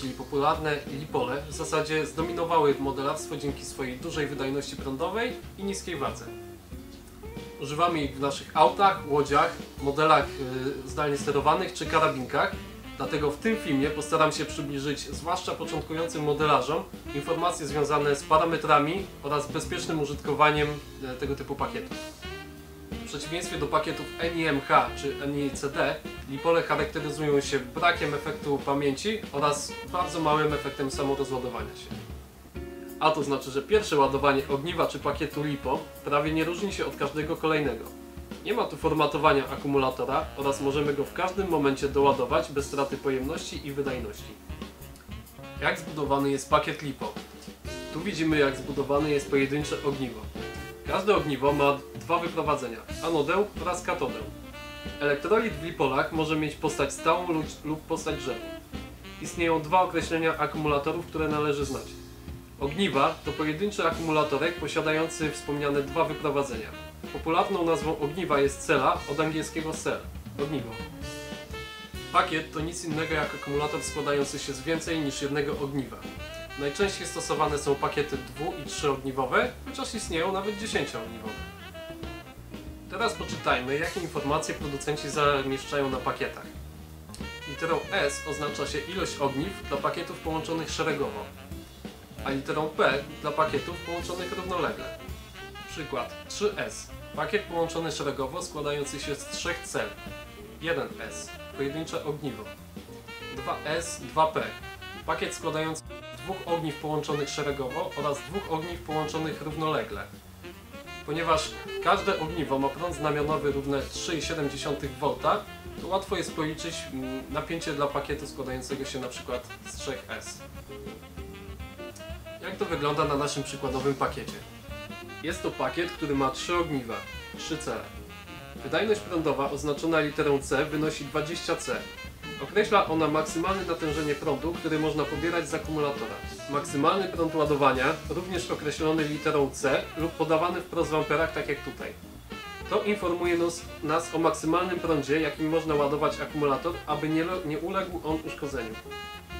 czyli popularne lipole, w zasadzie zdominowały modelarstwo dzięki swojej dużej wydajności prądowej i niskiej wadze. Używamy ich w naszych autach, łodziach, modelach y, zdalnie sterowanych czy karabinkach, dlatego w tym filmie postaram się przybliżyć zwłaszcza początkującym modelarzom informacje związane z parametrami oraz bezpiecznym użytkowaniem e, tego typu pakietów. W przeciwieństwie do pakietów NIMH czy NICD, lipole charakteryzują się brakiem efektu pamięci oraz bardzo małym efektem samorozładowania się. A to znaczy, że pierwsze ładowanie ogniwa czy pakietu LiPo prawie nie różni się od każdego kolejnego. Nie ma tu formatowania akumulatora oraz możemy go w każdym momencie doładować bez straty pojemności i wydajności. Jak zbudowany jest pakiet LiPo? Tu widzimy jak zbudowane jest pojedyncze ogniwo. Każde ogniwo ma dwa wyprowadzenia, anodę oraz katodę. Elektrolit w lipolach może mieć postać stałą lub- lub postać drzewną. Istnieją dwa określenia akumulatorów, które należy znać. Ogniwa to pojedynczy akumulatorek posiadający wspomniane dwa wyprowadzenia. Popularną nazwą ogniwa jest cela od angielskiego cell, ogniwo. Pakiet to nic innego jak akumulator składający się z więcej niż jednego ogniwa. Najczęściej stosowane są pakiety dwu- i trzyogniwowe, chociaż istnieją nawet dziesięcioogniwowe. Teraz poczytajmy, jakie informacje producenci zamieszczają na pakietach. Literą S oznacza się ilość ogniw dla pakietów połączonych szeregowo, a literą P dla pakietów połączonych równolegle. Przykład 3S. Pakiet połączony szeregowo składający się z trzech cel. 1S. Pojedyncze ogniwo. 2S, 2P. Pakiet składający dwóch ogniw połączonych szeregowo oraz dwóch ogniw połączonych równolegle. Ponieważ każde ogniwo ma prąd znamionowy równy 3,7 V, to łatwo jest policzyć mm, napięcie dla pakietu składającego się na przykład z 3S. Jak to wygląda na naszym przykładowym pakiecie? Jest to pakiet, który ma trzy ogniwa, trzy cele. Wydajność prądowa oznaczona literą C wynosi 20C. Określa ona maksymalne natężenie prądu, które można pobierać z akumulatora. Maksymalny prąd ładowania, również określony literą C lub podawany wprost w amperach, tak jak tutaj. To informuje nas, o maksymalnym prądzie, jakim można ładować akumulator, aby nie, nie uległ on uszkodzeniu.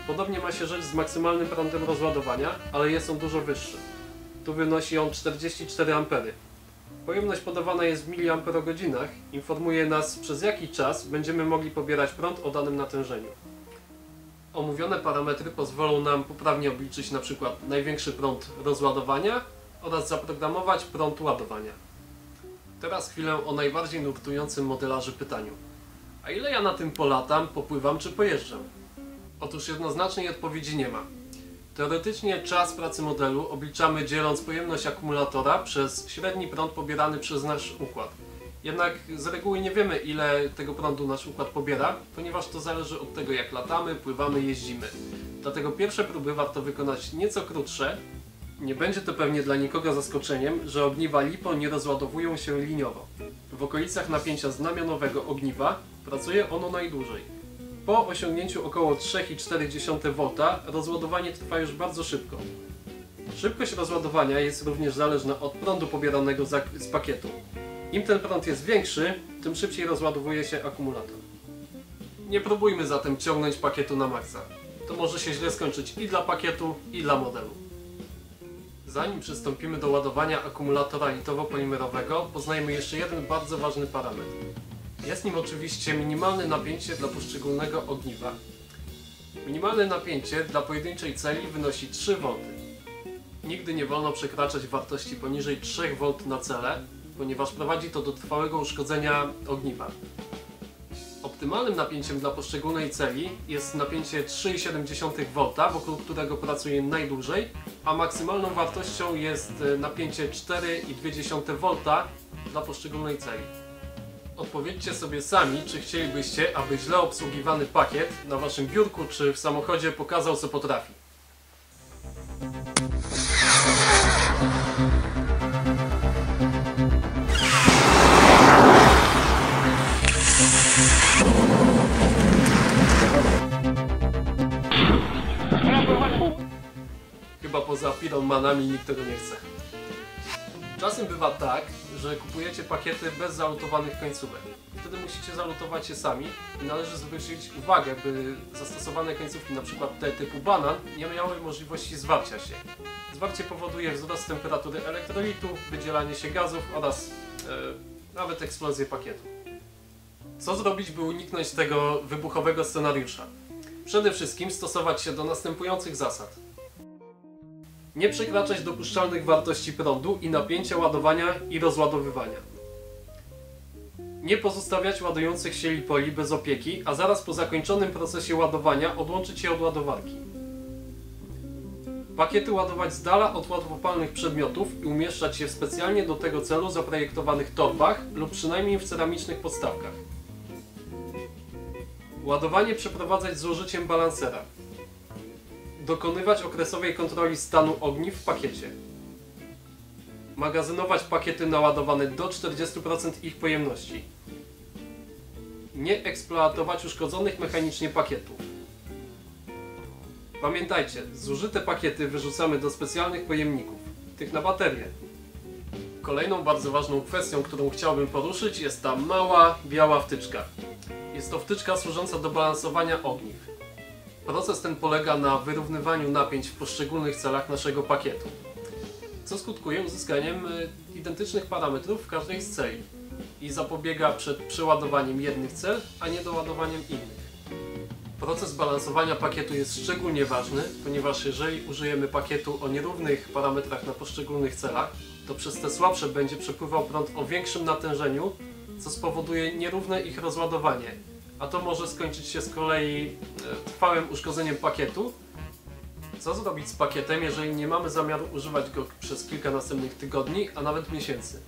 Podobnie ma się rzecz z maksymalnym prądem rozładowania, ale jest on dużo wyższy. Tu wynosi on 44 A. Pojemność podawana jest w miliamperogodzinach, informuje nas przez jaki czas będziemy mogli pobierać prąd o danym natężeniu. Omówione parametry pozwolą nam poprawnie obliczyć np. największy prąd rozładowania oraz zaprogramować prąd ładowania. Teraz chwilę o najbardziej nurtującym modelarzy pytaniu. A ile ja na tym polatam, popływam czy pojeżdżam? Otóż jednoznacznej odpowiedzi nie ma. Teoretycznie czas pracy modelu obliczamy dzieląc pojemność akumulatora przez średni prąd pobierany przez nasz układ. Jednak z reguły nie wiemy ile tego prądu nasz układ pobiera, ponieważ to zależy od tego jak latamy, pływamy, jeździmy. Dlatego pierwsze próby warto wykonać nieco krótsze. Nie będzie to pewnie dla nikogo zaskoczeniem, że ogniwa LiPo nie rozładowują się liniowo. W okolicach napięcia znamionowego ogniwa pracuje ono najdłużej. Po osiągnięciu około 3,4 V rozładowanie trwa już bardzo szybko. Szybkość rozładowania jest również zależna od prądu pobieranego z pakietu. Im ten prąd jest większy, tym szybciej rozładowuje się akumulator. Nie próbujmy zatem ciągnąć pakietu na maksa. To może się źle skończyć i dla pakietu, i dla modelu. Zanim przystąpimy do ładowania akumulatora litowo-polimerowego, poznajmy jeszcze jeden bardzo ważny parametr. Jest nim oczywiście minimalne napięcie dla poszczególnego ogniwa. Minimalne napięcie dla pojedynczej celi wynosi 3 V. Nigdy nie wolno przekraczać wartości poniżej 3 V na celę, ponieważ prowadzi to do trwałego uszkodzenia ogniwa. Optymalnym napięciem dla poszczególnej celi jest napięcie 3,7 V, wokół którego pracuje najdłużej, a maksymalną wartością jest e, napięcie 4,2 V dla poszczególnej celi. Odpowiedzcie sobie sami, czy chcielibyście, aby źle obsługiwany pakiet na waszym biurku czy w samochodzie pokazał co potrafi. Chyba poza piromanami nikt tego nie chce. Czasem bywa tak, że kupujecie pakiety bez zalutowanych końcówek. Wtedy musicie zalutować je sami i należy zwrócić uwagę, by zastosowane końcówki, np. te typu banan, nie miały możliwości zwarcia się. Zwarcie powoduje wzrost temperatury elektrolitu, wydzielanie się gazów oraz e, nawet eksplozję pakietu. Co zrobić, by uniknąć tego wybuchowego scenariusza? Przede wszystkim stosować się do następujących zasad. Nie przekraczać dopuszczalnych wartości prądu i napięcia ładowania i rozładowywania. Nie pozostawiać ładujących się lipoli bez opieki, a zaraz po zakończonym procesie ładowania odłączyć je od ładowarki. Pakiety ładować z dala od łatwopalnych przedmiotów i umieszczać je w specjalnie do tego celu zaprojektowanych torbach lub przynajmniej w ceramicznych podstawkach. Ładowanie przeprowadzać z użyciem balansera. Dokonywać okresowej kontroli stanu ogniw w pakiecie. Magazynować pakiety naładowane do 40% ich pojemności. Nie eksploatować uszkodzonych mechanicznie pakietów. Pamiętajcie, zużyte pakiety wyrzucamy do specjalnych pojemników, tych na baterie. Kolejną bardzo ważną kwestią, którą chciałbym poruszyć jest ta mała, biała wtyczka. Jest to wtyczka służąca do balansowania ogniw. Proces ten polega na wyrównywaniu napięć w poszczególnych celach naszego pakietu, co skutkuje uzyskaniem y, identycznych parametrów w każdej z celi i zapobiega przed przeładowaniem jednych cel, a nie doładowaniem innych. Proces balansowania pakietu jest szczególnie ważny, ponieważ jeżeli użyjemy pakietu o nierównych parametrach na poszczególnych celach, to przez te słabsze będzie przepływał prąd o większym natężeniu, co spowoduje nierówne ich rozładowanie, a to może skończyć się z kolei e, trwałym uszkodzeniem pakietu. Co zrobić z pakietem, jeżeli nie mamy zamiaru używać go przez kilka następnych tygodni, a nawet miesięcy?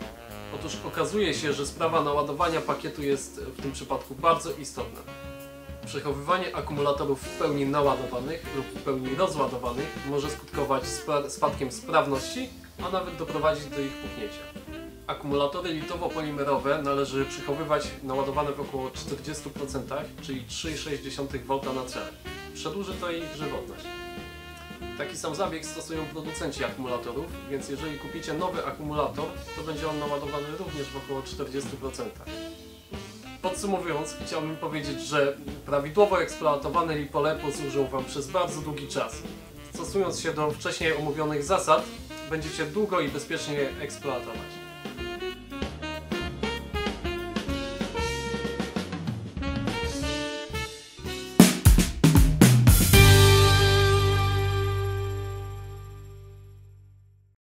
Otóż okazuje się, że sprawa naładowania pakietu jest w tym przypadku bardzo istotna. Przechowywanie akumulatorów w pełni naładowanych lub w pełni rozładowanych może skutkować spadkiem sprawności, a nawet doprowadzić do ich puchnięcia. Akumulatory litowo-polimerowe należy przechowywać naładowane w około 40%, czyli 3,6 V na cel. Przedłuży to ich żywotność. Taki sam zabieg stosują producenci akumulatorów, więc jeżeli kupicie nowy akumulator, to będzie on naładowany również w około 40%. Podsumowując, chciałbym powiedzieć, że prawidłowo eksploatowane lipole posłużą Wam przez bardzo długi czas. Stosując się do wcześniej omówionych zasad, będziecie długo i bezpiecznie eksploatować.